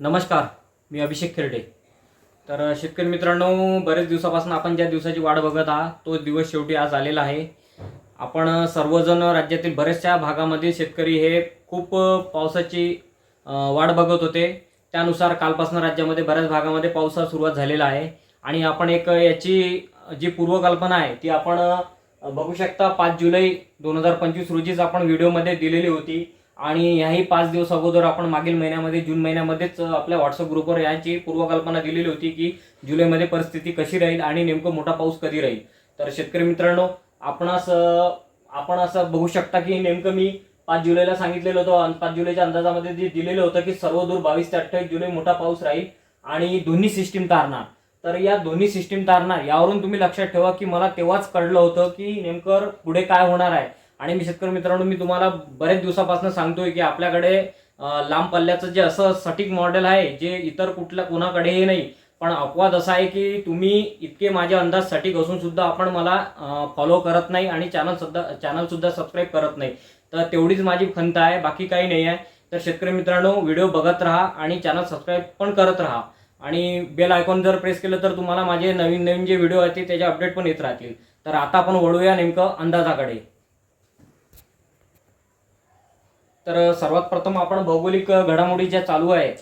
नमस्कार मी अभिषेक खेरडे. तर शेतकरी मित्रांनो बरेच दिवसापासून आपण ज्या दिवसाची वाट बघत आहात तो दिवस शेवटी आज आलेला आहे. आपण सर्वजण राज्यातील बऱ्याचशा भागामध्ये शेतकरी हे खूप पावसाची वाट बघत होते. त्यानुसार कालपासून राज्यामध्ये बऱ्याच भागामध्ये पावसाला सुरुवात झालेला आहे. आणि आपण एक याची जी पूर्वकल्पना आहे ती आपण बघू शकता पाच जुलै दोन हजार पंचवीस रोजीच आपण व्हिडिओमध्ये दिलेली होती. आणि याही पाच दिवस अगोदर आपण मागील महिन्यामध्ये जून महिन्यामध्येच आपल्या व्हॉट्सअप ग्रुपवर याची पूर्वकल्पना दिलेली होती की जुलैमध्ये परिस्थिती कशी राहील आणि नेमकं मोठा पाऊस कधी राहील. तर शेतकरी मित्रांनो आपणास आपण असं बघू शकता की नेमकं मी पाच जुलैला सांगितलेलं होतं आणि पाच जुलैच्या अंदाजामध्ये जे दिलेलं होतं की सर्व दूर बावीस ते अठ्ठावीस जुलै मोठा पाऊस राहील आणि दोन्ही सिस्टीम तारणार. तर या दोन्ही सिस्टीम तारणार यावरून तुम्ही लक्षात ठेवा की मला तेव्हाच कळलं होतं की नेमकं पुढे काय होणार आहे. आणि मी शेतकरी मित्रांनो मी तुम्हाला बरेच दिवसापासून सांगतोय की आपल्याकडे लांब पल्ल्याचं जे असं सटीक मॉडेल आहे जे इतर कुठल्या कुणाकडेही नाही. पण अपवाद असा आहे की तुम्ही इतके माझे अंदाज सटीक असून सुद्धा आपण मला फॉलो करत नाही आणि चॅनल सुद्धा चॅनल सुद्धा सबस्क्राईब करत नाही. तर तेवढीच माझी खंत आहे बाकी काही नाही आहे. तर शेतकरी मित्रांनो व्हिडिओ बघत राहा आणि चॅनल सबस्क्राईब पण करत राहा. आणि बेल आयकॉन जर प्रेस केलं तर तुम्हाला माझे नवीन नवीन जे व्हिडिओ आहेत त्याचे अपडेट पण येत राहतील. तर आता आपण वळूया नेमकं अंदाजाकडे. तर सर्वात प्रथम आपण भौगोलिक घडामोडी ज्या चालू आहे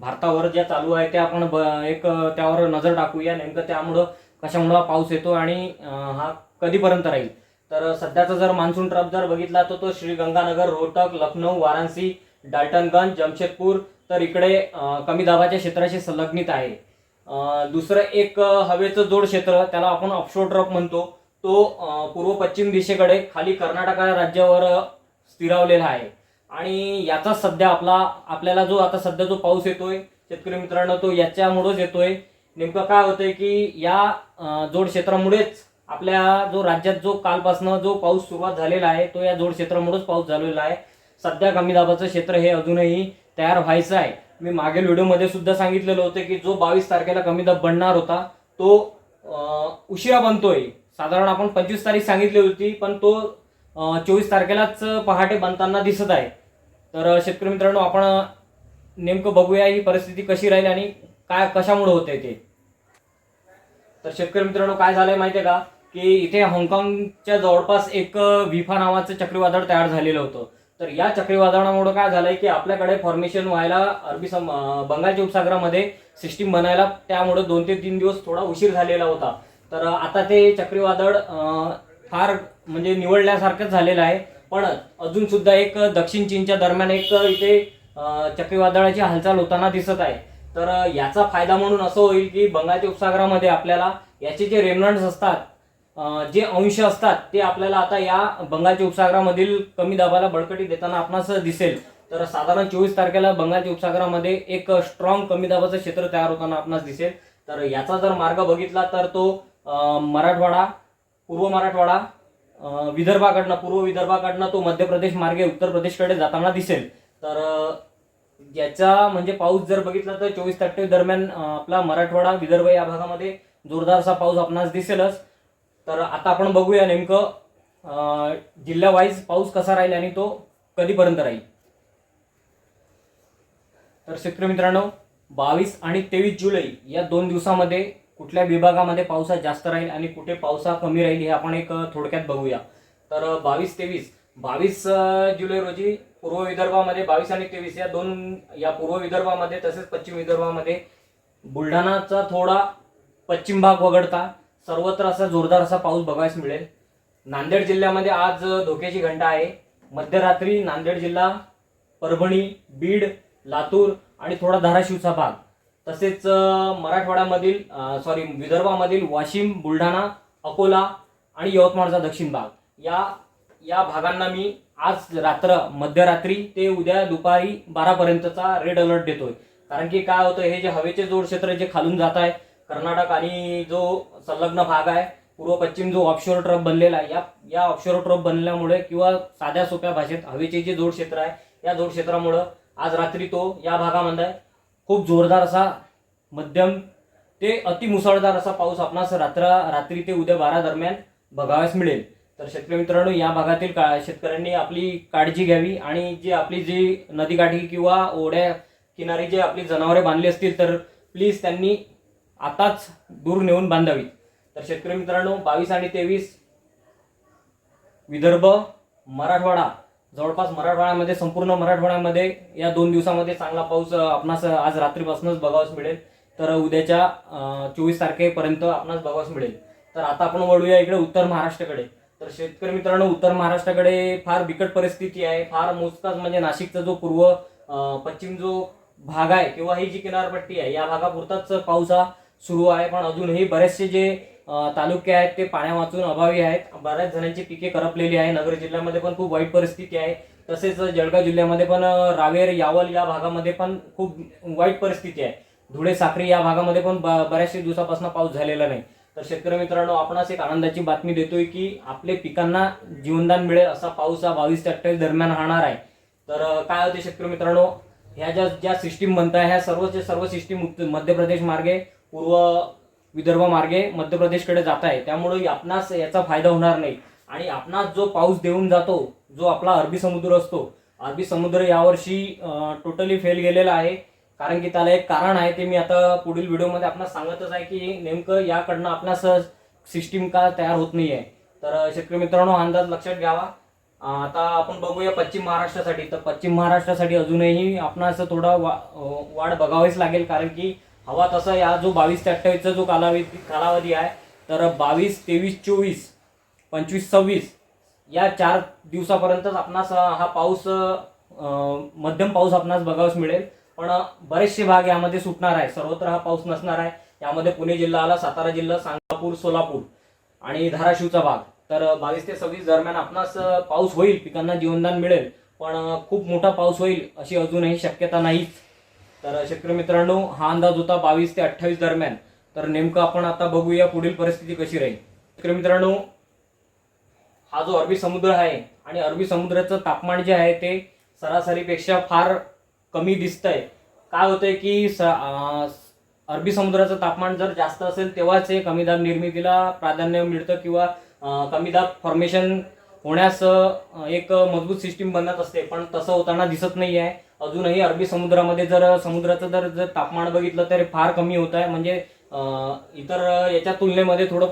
भारतावर ज्या चालू आहे त्या आपण ब- एक त्यावर नजर टाकूया. नेमकं त्यामुळं कशामुळं पाऊस येतो आणि हा कधीपर्यंत राहील? तर सध्याचा जर मान्सून ट्रप जर बघितला तर तो श्रीगंगानगर रोहतक लखनौ वाराणसी डाल्टनगंज जमशेदपूर तर इकडे कमी दाबाच्या क्षेत्राशी संलग्नित आहे. दुसरं एक हवेचं जोड क्षेत्र त्याला आपण ऑफशोर ट्रप म्हणतो. तो पूर्व पश्चिम दिशेकडे खाली कर्नाटका राज्यावर स्थिरावलेला आहे. आणि याचा सध्या आपला आपल्याला जो आता सध्या जो पाऊस येतोय शेतकरी मित्रांनो तो याच्यामुळेच येतोय. नेमकं काय होतंय की या जोड क्षेत्रामुळेच आपल्या जो राज्यात जो कालपासनं जो पाऊस सुरुवात झालेला आहे तो या जोड क्षेत्रामुळेच पाऊस झालेला आहे. सध्या कमी दाबाचं क्षेत्र हे अजूनही तयार व्हायचं आहे. मी मागील व्हिडिओमध्ये सुद्धा सांगितलेलं होतं की जो बावीस तारखेला कमी दाब बनणार होता तो उशिरा बनतोय. साधारण आपण पंचवीस तारीख सांगितली होती पण तो चोवीस तारखेलाच पहाटे बनताना दिसत आहे. तर शेतकरी मित्रांनो आपण नेमकं बघूया ही परिस्थिती कशी राहील आणि काय कशामुळे होते ते. तर शेतकरी मित्रांनो काय झालंय माहिती आहे का? की इथे हाँगकाँगच्या जवळपास एक विफा नावाचं चक्रीवादळ तयार झालेलं होतं. तर या चक्रीवादळामुळे काय झालंय की आपल्याकडे फॉर्मेशन व्हायला अरबी सम बंगालच्या उपसागरामध्ये सिस्टीम बनायला त्यामुळे दोन ते तीन दिवस थोडा उशीर झालेला होता. तर आता ते चक्रीवादळ फार म्हणजे निवडल्यासारखंच झालेलं आहे. पण अजून सुद्धा एक दक्षिण चीनच्या दरम्यान एक इथे चक्रीवादळाची हालचाल होताना दिसत आहे. तर याचा फायदा म्हणून असं होईल की बंगालच्या उपसागरामध्ये आपल्याला याचे जे रेमनंट्स असतात जे अंश असतात ते आपल्याला आता या बंगालच्या उपसागरामधील कमी दाबाला बळकटी देताना आपणास दिसेल. तर साधारण चोवीस तारखेला बंगालच्या उपसागरामध्ये एक स्ट्रॉंग कमी दाबाचं क्षेत्र तयार होताना आपणास दिसेल. तर याचा जर मार्ग बघितला तर तो मराठवाडा पूर्व मराठवाडा विदर्भाकडनं पूर्व विदर्भाकडनं तो मध्य प्रदेश मार्गे उत्तर प्रदेशकडे जाताना दिसेल. तर याचा म्हणजे पाऊस जर बघितला तर चोवीस ते दरम्यान आपला मराठवाडा विदर्भ या भागामध्ये जोरदार असा पाऊस आपणास दिसेलच. तर आता आपण बघूया नेमकं जिल्ह्यावाईज पाऊस कसा राहील आणि तो कधीपर्यंत राहील. तर शेतकरी मित्रांनो बावीस आणि तेवीस जुलै या दोन दिवसामध्ये कुठल्या विभागामध्ये पावसा जास्त राहील आणि कुठे पावसा कमी राहील हे आपण एक थोडक्यात बघूया. तर बावीस तेवीस. बावीस जुलै रोजी पूर्व विदर्भामध्ये बावीस आणि तेवीस या दोन या पूर्व विदर्भामध्ये तसेच पश्चिम विदर्भामध्ये बुलढाणाचा थोडा पश्चिम भाग वगळता सर्वत्र असा जोरदार असा पाऊस बघायला मिळेल. नांदेड जिल्ह्यामध्ये आज धोक्याची घंटा आहे. मध्यरात्री नांदेड जिल्हा परभणी बीड लातूर आणि थोडा धाराशिवचा भाग. तसेच मराठवाड्यामधील सॉरी विदर्भामधील वाशिम बुलढाणा अकोला आणि यवतमाळचा दक्षिण भाग. या या भागांना मी आज रात्र मध्यरात्री ते उद्या दुपारी बारापर्यंतचा रेड अलर्ट देतोय. कारण की काय होतं हे जे हवेचे जोड क्षेत्र जे खालून जात आहे कर्नाटक आणि जो संलग्न भाग आहे पूर्व पश्चिम जो ऑफशोर ट्रप बनलेला आहे या या ऑफशोर ट्रप बनल्यामुळे किंवा साध्या सोप्या भाषेत हवेचे जे जोड क्षेत्र आहे या जोड क्षेत्रामुळं आज रात्री तो या भागामध्ये खूप जोरदार असा मध्यम ते अति मुसळधार असा पाऊस आपणास रात्र रात्री ते उद्या बारा दरम्यान बघावयास मिळेल. तर शेतकरी मित्रांनो या भागातील का शेतकऱ्यांनी आपली काळजी घ्यावी आणि जी आपली जी नदीकाठी किंवा ओढ्या किनारी जे आपली जनावरे बांधली असतील तर प्लीज त्यांनी आताच दूर नेऊन बांधावीत. तर शेतकरी मित्रांनो बावीस आणि तेवीस विदर्भ मराठवाडा जवळपास मराठवाड्यामध्ये संपूर्ण मराठवाड्यामध्ये या दोन दिवसामध्ये चांगला पाऊस आपणास आज रात्रीपासूनच बघावयास मिळेल. तर उद्याच्या चोवीस तारखेपर्यंत आपणास बघावस मिळेल. तर आता आपण वळूया इकडे उत्तर महाराष्ट्राकडे. तर शेतकरी मित्रांनो उत्तर महाराष्ट्राकडे फार बिकट परिस्थिती आहे. फार मोजकाच म्हणजे नाशिकचा जो पूर्व पश्चिम जो भाग आहे किंवा ही जी किनारपट्टी आहे या भागापुरताच पाऊस हा सुरू आहे. पण अजूनही बरेचसे जे तालुके आहेत ते पाण्या वाचून अभावी आहेत. बऱ्याच जणांची पिके करपलेली आहे. नगर जिल्ह्यामध्ये पण खूप वाईट परिस्थिती आहे. तसेच जळगाव जिल्ह्यामध्ये पण रावेर यावल या भागामध्ये पण खूप वाईट परिस्थिती आहे. धुळे साखरी या भागामध्ये पण ब- बऱ्याचशा दिवसापासून पाऊस झालेला नाही. तर शेतकरी मित्रांनो आपणास एक आनंदाची बातमी देतोय की आपले पिकांना जीवनदान मिळेल असा पाऊस हा बावीस ते अठ्ठावीस दरम्यान राहणार आहे. तर काय होते शेतकरी मित्रांनो ह्या ज्या ज्या सिस्टीम म्हणताय ह्या सर्वच सर्व सिस्टीम मध्य प्रदेश मार्गे पूर्व विदर्भ मार्गे मध्य प्रदेशकडे जात आहे. त्यामुळे आपणास याचा फायदा होणार नाही. आणि आपणास जो पाऊस देऊन जातो जो आपला अरबी समुद्र असतो अरबी समुद्र यावर्षी टोटली फेल गेलेला आहे. कारण की त्याला एक कारण आहे ते मी आता पुढील व्हिडिओमध्ये आपणास सांगतच आहे की नेमकं याकडनं आपणास सिस्टीम का तयार होत नाही आहे तर शेतकरी मित्रांनो हा अंदाज लक्षात घ्यावा. आता आपण बघूया पश्चिम महाराष्ट्रासाठी. तर पश्चिम महाराष्ट्रासाठी अजूनही आपणास थोडा वा वाढ बघावीच लागेल. कारण की हवा तसा या जो बावीस ते अठ्ठावीसचा जो कालावधी कालावधी आहे तर बावीस तेवीस चोवीस पंचवीस सव्वीस या चार दिवसापर्यंतच आपणास हा पाऊस मध्यम पाऊस आपणास बघावयास मिळेल. पण बरेचसे भाग यामध्ये सुटणार आहे. सर्वत्र हा पाऊस नसणार आहे. यामध्ये पुणे जिल्हा आला सातारा जिल्हा सांगापूर सोलापूर आणि धाराशिवचा भाग. तर बावीस ते सव्वीस दरम्यान आपणास पाऊस होईल पिकांना जीवनदान मिळेल. पण खूप मोठा पाऊस होईल अशी अजूनही शक्यता नाहीच तर शेतकरी मित्रांनो हा अंदाज होता बावीस ते अठ्ठावीस दरम्यान. तर नेमकं आपण आता बघूया पुढील परिस्थिती कशी राहील. शेतकरी मित्रांनो हा जो अरबी समुद्र आहे आणि अरबी समुद्राचं तापमान जे आहे ते सरासरीपेक्षा फार कमी दिसतंय. काय होतंय की स अरबी समुद्राचं तापमान जर जास्त असेल तेव्हाच हे कमी दाब निर्मितीला प्राधान्य मिळतं किंवा कमी दाब फॉर्मेशन होण्यास एक मजबूत सिस्टीम बनत असते. पण तसं होताना दिसत नाही आहे अजूनही अरबी समुद्रामध्ये जर समुद्राचं जर जर तापमान बघितलं तर फार कमी होत आहे. म्हणजे इतर याच्या तुलनेमध्ये थोडं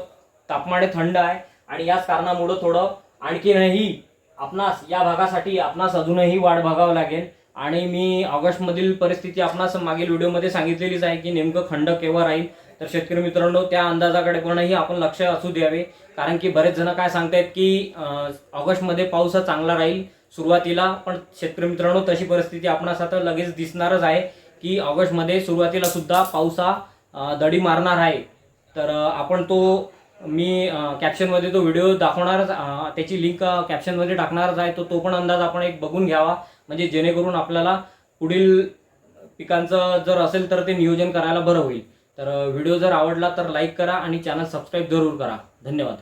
तापमान हे थंड आहे. आणि याच कारणामुळं थोडं आणखीनही आपणास या भागासाठी आपणास अजूनही वाढ बघावं लागेल. आणि मी ऑगस्टमधील परिस्थिती आपणास मागील व्हिडिओमध्ये सांगितलेलीच आहे की नेमकं खंड केव्हा राहील. तर शेतकरी मित्रांनो त्या अंदाजाकडे पणही आपण लक्ष असू द्यावे. कारण की बरेच जण काय सांगतायत की ऑगस्टमध्ये पाऊस हा चांगला राहील सुरुवातीला पण शेतकरी मित्रांनो तशी परिस्थिती आपणास आता लगेच दिसणारच आहे की ऑगस्टमध्ये सुरुवातीला सुद्धा पाऊस हा दडी मारणार आहे. तर आपण तो मी कॅप्शनमध्ये तो व्हिडिओ दाखवणारच त्याची लिंक कॅप्शनमध्ये टाकणारच आहे. तो तो पण अंदाज आपण एक बघून घ्यावा. म्हणजे जेणेकरून आपल्याला पुढील पिकांचं जर असेल तर ते नियोजन करायला बरं होईल. तर व्हिडिओ जर आवडला तर लाईक करा आणि चॅनल सबस्क्राईब जरूर करा. धन्यवाद.